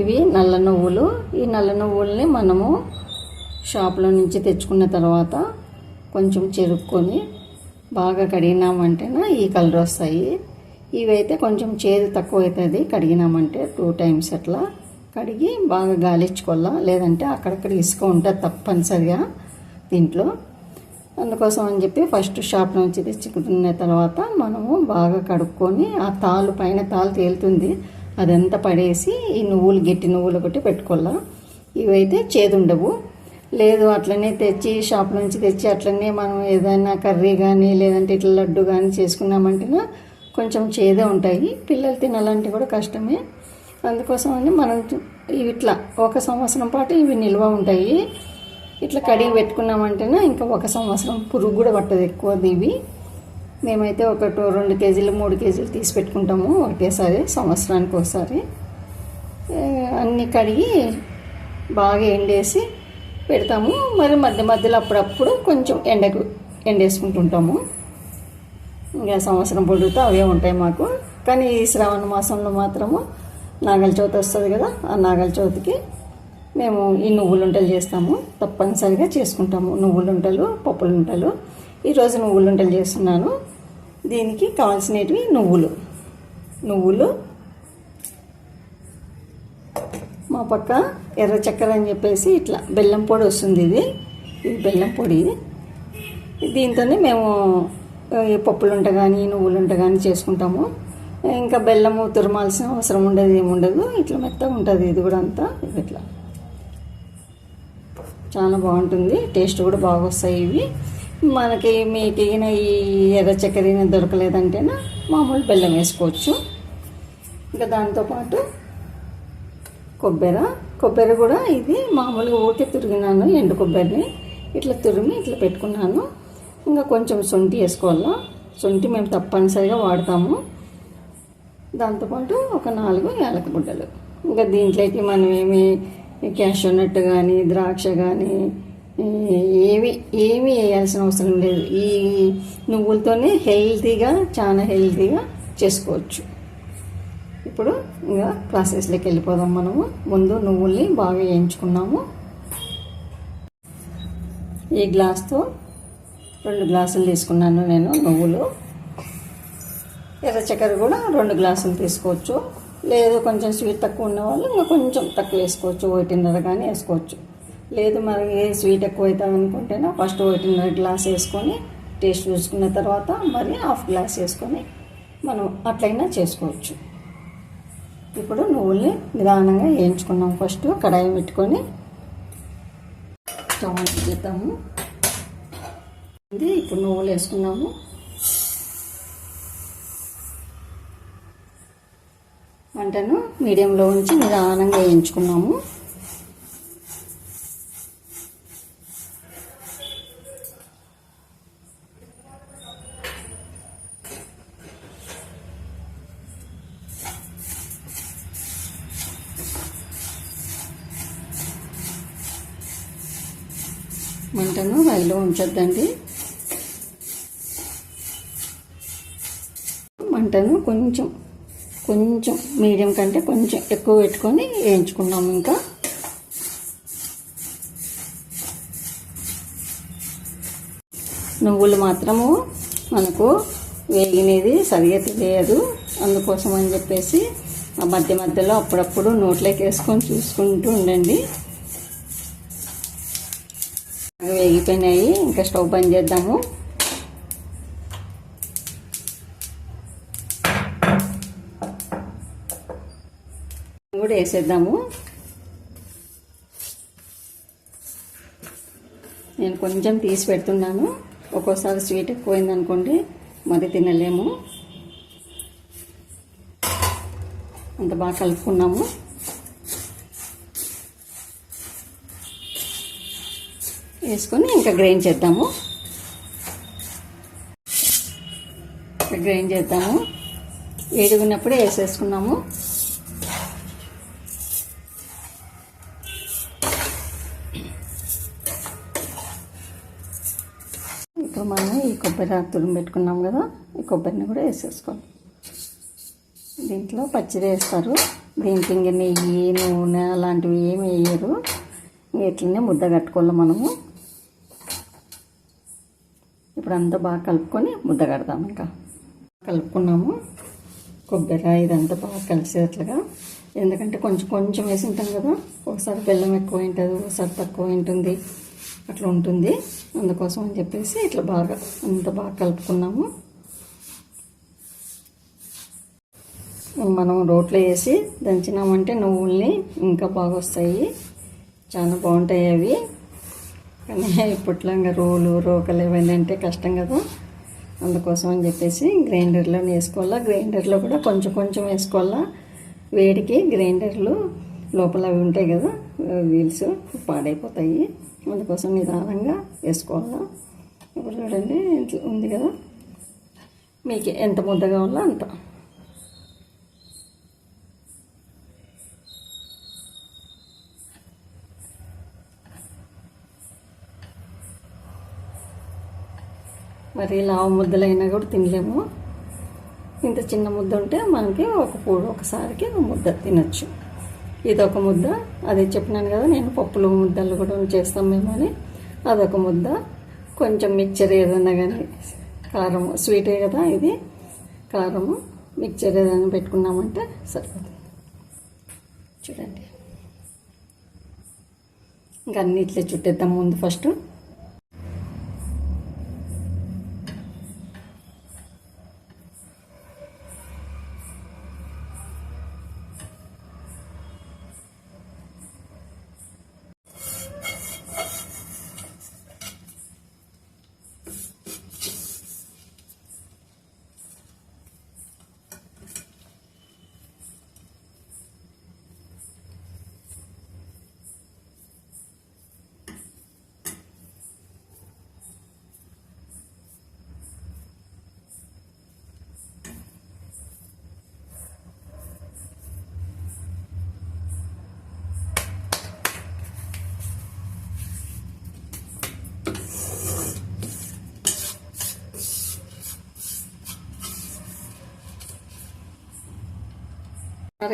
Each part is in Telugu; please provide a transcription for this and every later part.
ఇవి నల్ల నువ్వులు. ఈ నల్ల నువ్వుల్ని మనము షాప్లో నుంచి తెచ్చుకున్న తర్వాత కొంచెం చెరుక్కొని బాగా కడిగినామంటేనా ఈ కలర్ వస్తాయి. ఇవైతే కొంచెం చేదు తక్కువ అవుతుంది కడిగినామంటే టూ టైమ్స్ అట్లా కడిగి బాగా గాలిచ్చుకోవాలా లేదంటే అక్కడక్కడ ఇసుక ఉంటుంది తప్పనిసరిగా దీంట్లో. అందుకోసం అని చెప్పి ఫస్ట్ షాప్ నుంచి తెచ్చుకున్న తర్వాత మనము బాగా కడుక్కొని ఆ తాలు పైన తాలు తేలుతుంది. అదంతా పడేసి ఈ నువ్వులు గట్టి నువ్వులు ఒకటి పెట్టుకోవాలా. ఇవైతే చేదుండవు. లేదు అట్లనే తెచ్చి షాప్ నుంచి తెచ్చి అట్లనే మనం ఏదైనా కర్రీ కానీ లేదంటే ఇట్లా లడ్డు కానీ చేసుకున్నామంటేనా కొంచెం చేదే ఉంటాయి. పిల్లలు తినాలంటే కూడా కష్టమే. అందుకోసం అని మనం ఇట్లా ఒక సంవత్సరం పాటు ఇవి నిల్వ ఉంటాయి. ఇట్లా కడిగి పెట్టుకున్నామంటేనే ఇంకా ఒక సంవత్సరం పురుగు కూడా పట్టదు ఎక్కువ ఇవి. మేమైతే ఒక టూ రెండు కేజీలు మూడు కేజీలు తీసి పెట్టుకుంటాము ఒకేసారి సంవత్సరానికి ఒకసారి. అన్నీ కడిగి బాగా ఎండేసి పెడతాము. మరి మధ్య మధ్యలో అప్పుడప్పుడు కొంచెం ఎండకు ఎండేసుకుంటుంటాము. ఇంకా సంవత్సరం పొడుగుతూ అవే ఉంటాయి మాకు. కానీ ఈ శ్రావణ మాసంలో మాత్రము నాగల చవితి వస్తుంది కదా ఆ నాగల చవితికి మేము ఈ నువ్వులుంటలు చేస్తాము. తప్పనిసరిగా చేసుకుంటాము. నువ్వులుంటలు పప్పులుంటలు. ఈరోజు నువ్వులుంటలు చేస్తున్నాను. దీనికి కావాల్సినవి నువ్వులు. నువ్వులు. మా పక్క ఎర్ర చక్కెర అని చెప్పేసి ఇట్లా బెల్లం పొడి వస్తుంది ఇది. ఇది బెల్లం పొడి దీంతోనే మేము ఈ పప్పులుంట కానీ నువ్వులుంట కానీ చేసుకుంటాము. ఇంకా బెల్లము తురమాల్సిన అవసరం ఉండదు ఏముండదు ఇట్లా మెత్తగా ఉంటుంది ఇది కూడా అంతా. ఇట్లా. చాలా బాగుంటుంది. టేస్ట్ కూడా బాగా వస్తాయి ఇవి. మనకి మీకు ఈ ఎర్ర చక్కెర దొరకలేదంటేనా మామూలు బెల్లం వేసుకోవచ్చు. ఇంకా దాంతోపాటు కొబ్బరి. కొబ్బరి కూడా ఇది మామూలుగా ఊరికే తురిగినాను ఎండు కొబ్బరిని. ఇట్లా తురిమి ఇట్లా పెట్టుకున్నాను. ఇంకా కొంచెం శొంఠి వేసుకోవాలా? సొంటి మేము తప్పనిసరిగా వాడతాము. దాంతోపాటు ఒక నాలుగు యాలకబుడ్డలు ఇంకా దీంట్లోకి మనం ఏమి క్యాష్ నట్ కానీ ద్రాక్ష కానీ ఏమి ఏమి వేయాల్సిన అవసరం లేదు. ఈ నువ్వులతోనే హెల్తీగా చాలా హెల్తీగా చేసుకోవచ్చు. ఇప్పుడు ఇంకా ప్రాసెస్లోకి వెళ్ళిపోదాం మనము. ముందు నువ్వుల్ని బాగా వేయించుకున్నాము. ఈ గ్లాస్తో రెండు గ్లాసులు తీసుకున్నాను నేను నువ్వులు. ఎర్ర చక్కెర కూడా రెండు గ్లాసులు తీసుకోవచ్చు. లేదు కొంచెం స్వీట్ తక్కువ ఉన్న వాళ్ళు ఇంకా కొంచెం తక్కువ వేసుకోవచ్చు. ఒకటిన్నర కానీ వేసుకోవచ్చు. లేదు మరి ఏ స్వీట్ ఎక్కువ అవుతుంది అనుకుంటేనే ఫస్ట్ ఒకటిన్నర గ్లాస్ వేసుకొని టేస్ట్ చూసుకున్న తర్వాత మరి హాఫ్ గ్లాస్ వేసుకొని మనం అట్లయినా చేసుకోవచ్చు. ఇప్పుడు నువ్వుల్ని నిదానంగా వేయించుకున్నాం. ఫస్ట్ కడాయి పెట్టుకొని స్టవ్ చేద్దాము. ఇది ఇప్పుడు నువ్వులు వేసుకున్నాము. మంటను మీడియంలో ఉంచి నిదానంగా వేయించుకున్నాము. మంటను ఉంచొద్దండి. మంటను కొంచెం కొంచెం మీడియం కంటే కొంచెం ఎక్కువ పెట్టుకొని వేయించుకున్నాము ఇంకా. నువ్వులు మాత్రము మనకు వేగినది సరిగా తెలియదు అందుకోసం అని చెప్పేసి మధ్య మధ్యలో అప్పుడప్పుడు నోట్లోకి వేసుకొని చూసుకుంటూ ఉండండి. బాగా వేగిపోయినాయి. ఇంకా స్టవ్ బంద్ చేద్దాము. కూడా వేసేద్దాము. నేను కొంచెం తీసి పెడుతున్నాను. ఒక్కోసారి స్వీట్ ఎక్కువైందనుకోండి మరి తినలేము. అంత బాగా కలుపుకున్నాము. వేసుకొని ఇంకా గ్రైండ్ చేద్దాము. గ్రైండ్ చేద్దాము. వేడిగున్నప్పుడే వేసేసుకున్నాము. ఇప్పుడు మనం ఈ కొబ్బరి తురుము పెట్టుకున్నాం కదా ఈ కొబ్బరిని కూడా వేసేసుకోవాలి. దీంట్లో పచ్చిది వేస్తారు. దీంట్లో ఇంక నెయ్యి నూనె అలాంటివి ఏమి వేయరు. ఇట్లనే ముద్ద కట్టుకోవాలి మనము. ఇప్పుడు అంతా బాగా కలుపుకొని ముద్ద కడదాం ఇంకా. కలుపుకున్నాము. కొబ్బరి ఇదంతా బాగా కలిసేట్లుగా ఎందుకంటే కొంచెం కొంచెం వేసి ఉంటాం కదా ఒకసారి బెల్లం ఎక్కువ ఉంటుంది ఒకసారి తక్కువ ఉంటుంది అట్లా ఉంటుంది. అందుకోసం అని చెప్పేసి ఇట్లా బాగా అంత బాగా కలుపుకున్నాము. మనం రోట్లో వేసి దంచినామంటే నువ్వుల్ని ఇంకా బాగా వస్తాయి. చాలా బాగుంటాయి అవి. కానీ ఇప్పట్లో ఇంకా రోలు రోకలు ఇవన్నీ అంటే కష్టం కదా. అందుకోసం అని చెప్పేసి గ్రైండర్లో వేసుకోవాలా? గ్రైండర్లో కూడా కొంచెం కొంచెం వేసుకోవాలా? వేడికి గ్రైండర్లు లోపల అవి ఉంటాయి కదా వీల్స్ పాడైపోతాయి. అందుకోసం నిదానంగా వేసుకోవాలా? ఇప్పుడు చూడండి ఉంది కదా. మీకు ఎంత ముద్ద కావాలో అంత. మరి లావు ముద్దలైనా కూడా తినలేము. ఇంత చిన్న ముద్ద ఉంటే మనకి ఒక పూడు ఒకసారికి ముద్ద తినచ్చు. ఇది ఒక ముద్ద. అది చెప్పినాను కదా నేను పప్పులు ముద్దలు కూడా చేస్తాం మేము అని. అదొక ముద్ద. కొంచెం మిక్చర్ ఏదైనా కానీ కారం స్వీటే కదా ఇది. కారము మిక్చర్ ఏదైనా పెట్టుకున్నామంటే సరిపోతుంది. చూడండి. ఇంకా అన్ని ఇట్లా చుట్టేద్దాం ముందు ఫస్ట్.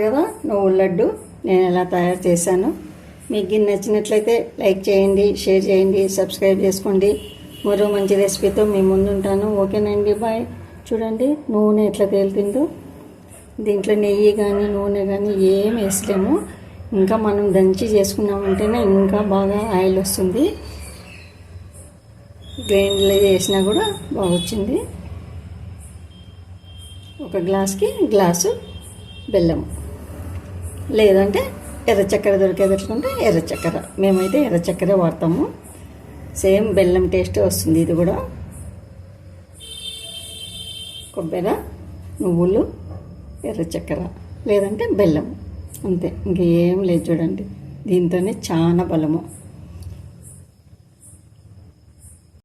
కదా? నువ్వు లడ్డు నేను ఎలా తయారు చేశాను. మీకు ఇది నచ్చినట్లయితే లైక్ చేయండి షేర్ చేయండి సబ్స్క్రైబ్ చేసుకోండి. మరో మంచి రెసిపీతో మీ ముందుంటాను. ఓకేనండి బాయ్. చూడండి నూనె ఎట్లా తేలుతుందో దీంట్లో నెయ్యి కానీ నూనె కానీ ఏం వేసలేము ఇంకా మనం దంచి చేసుకున్నామంటేనే ఇంకా బాగా ఆయిల్ వస్తుంది. గ్రైండ్లో చేసినా కూడా బాగా వచ్చింది ఒక గ్లాస్కి గ్లాసు బెల్లం లేదంటే ఎర్ర చక్కెర దొరికేదట్లుంటే ఎర్ర చక్కెర. మేమైతే ఎర్ర చక్కెర వాడతాము. సేమ్ బెల్లం టేస్ట్ వస్తుంది ఇది కూడా. కొబ్బరి నువ్వులు ఎర్ర చక్కెర. లేదంటే బెల్లం అంతే. ఇంకేం లేదు చూడండి. దీంతోనే చాలా బలము.